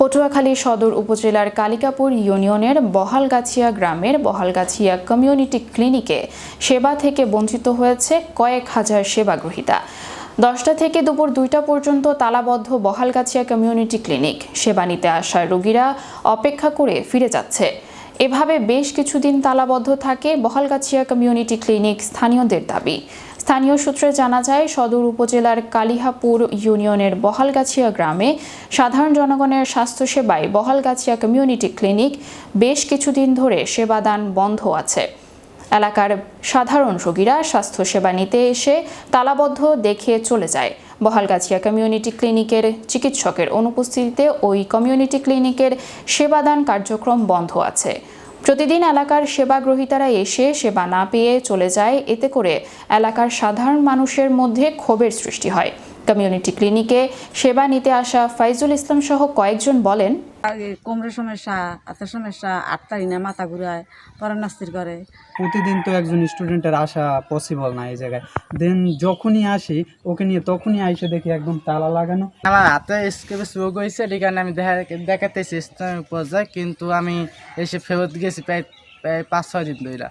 পটুয়াখালী সদর উপজেলার কালিকাপুর ইউনিয়নের বহালগাছিয়া গ্রামের বহালগাছিয়া কমিউনিটি ক্লিনিকে সেবা থেকে বঞ্চিত হয়েছে কয়েক হাজার সেবাগ্রহীতা। দশটা থেকে দুপুর দুইটা পর্যন্ত তালাবদ্ধ বহালগাছিয়া কমিউনিটি ক্লিনিক। সেবা নিতে আসা রোগীরা অপেক্ষা করে ফিরে যাচ্ছে। এভাবে বেশ কিছুদিন তালাবদ্ধ থাকে বহালগাছিয়া কমিউনিটি ক্লিনিক স্থানীয়দের দাবি। স্থানীয় সূত্রে জানা যায়, সদর উপজেলার কালিহাপুর ইউনিয়নের বহালগাছিয়া গ্রামে সাধারণ জনগণের স্বাস্থ্যসেবায় বহালগাছিয়া কমিউনিটি ক্লিনিক বেশ কিছুদিন ধরে সেবাদান বন্ধ আছে। এলাকার সাধারণ রোগীরা স্বাস্থ্যসেবা নিতে এসে তালাবদ্ধ দেখে চলে যায়। বহালগাছিয়া কমিউনিটি ক্লিনিকের চিকিৎসকের অনুপস্থিতিতে ওই কমিউনিটি ক্লিনিকের সেবাদান কার্যক্রম বন্ধ আছে। প্রতিদিন এলাকার সেবা গ্রহীতারা এসে সেবা না পেয়ে চলে যায়। এতে করে এলাকার সাধারণ মানুষের মধ্যে ক্ষোভের সৃষ্টি হয়। কমিউনিটি ক্লিনিকে সেবা নিতে আসা ফাইজুল ইসলাম সহ কয়েকজন বলেন কোমরের সমস্যা হাতের সমস্যা আটটারি না মাথা ঘুরায় পরে নাস্তির করে। প্রতিদিন তো একজন স্টুডেন্টের আসা পসিবল না এই জায়গায়। দেন যখনই আসি ওকে নিয়ে তখনই আইসে দেখি একদম তালা লাগানো। আমার হাতে স্কেপে রোগ হয়েছে এই কারণে আমি দেখা দেখাতেছি স্থানীয় পর্যায়ে কিন্তু আমি এসে ফেরত গেছি প্রায় প্রায় পাঁচ ছয় দিন ধরে